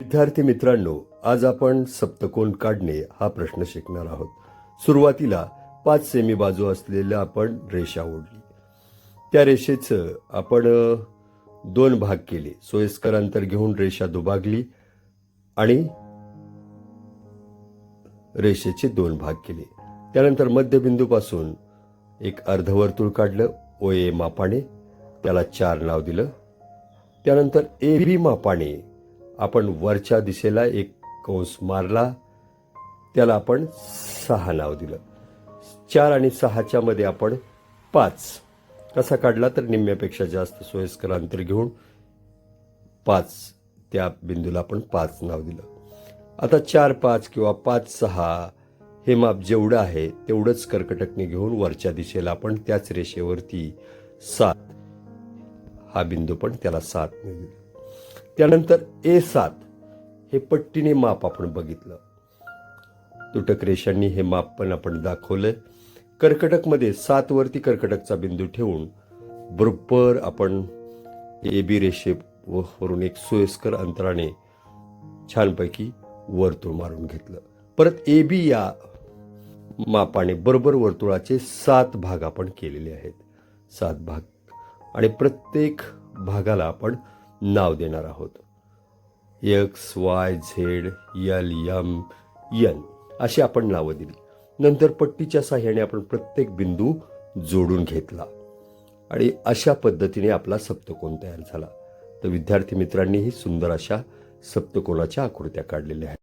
विद्यार्थी मित्रांनो आज आपण सप्तकोन काढणे हा प्रश्न शिकणार आहोत. सुरुवातीला पाच सेमी बाजू असलेल्या आपण रेषा ओढली. त्या रेषेचं आपण दोन भाग केले. सोयस्कर अंतर घेऊन रेषा दुभागली आणि रेषेचे दोन भाग केले. त्यानंतर मध्यबिंदूपासून एक अर्धवर्तुळ काढलं ओ ए मापाने. त्याला चार नाव दिलं. त्यानंतर ए बी मापाने. आपण वरच्या दिशेला एक कंस मारला त्याला आपण सहा नाव दिलं. चार आणि सहाच्या मध्ये आपण पाच. कसा काढला तर निम्म्यापेक्षा जास्त सोयस्कर अंतर घेऊन पाच. त्या बिंदूला आपण पाच नाव दिलं. आता चार पाच किंवा पाच सहा हे माप जेवढं आहे तेवढंच कर्कटकने घेऊन वरच्या दिशेला आपण त्याच रेषेवरती सात. हा बिंदू पण त्याला सात ने दिला. त्यानंतर ए सात हे पट्टीने माप आपण बघितलं. तुटक रेषांनी हे माप पण आपण दाखवलंय. कर्कटकमध्ये सात वरती कर्कटकचा बिंदू ठेवून बरोबर आपण ए बी रेषे वरून एक सोयस्कर अंतराने छानपैकी वर्तुळ मारून घेतलं. परत ए बी या मापाने बरोबर वर्तुळाचे सात भाग आपण केलेले आहेत. सात भाग. आणि प्रत्येक भागाला आपण नाव देणार आहोत. X Y Z L M N अशी आपण नावं दिली. नंतर पट्टीच्या साह्याने आपण प्रत्येक बिंदू जोडून घेतला. आणि अशा पद्धतीने आपला सप्तकोन तयार झाला. तर विद्यार्थी मित्रांनीही सुंदर अशा सप्तकोनाच्या आकृत्या काढलेल्या आहेत.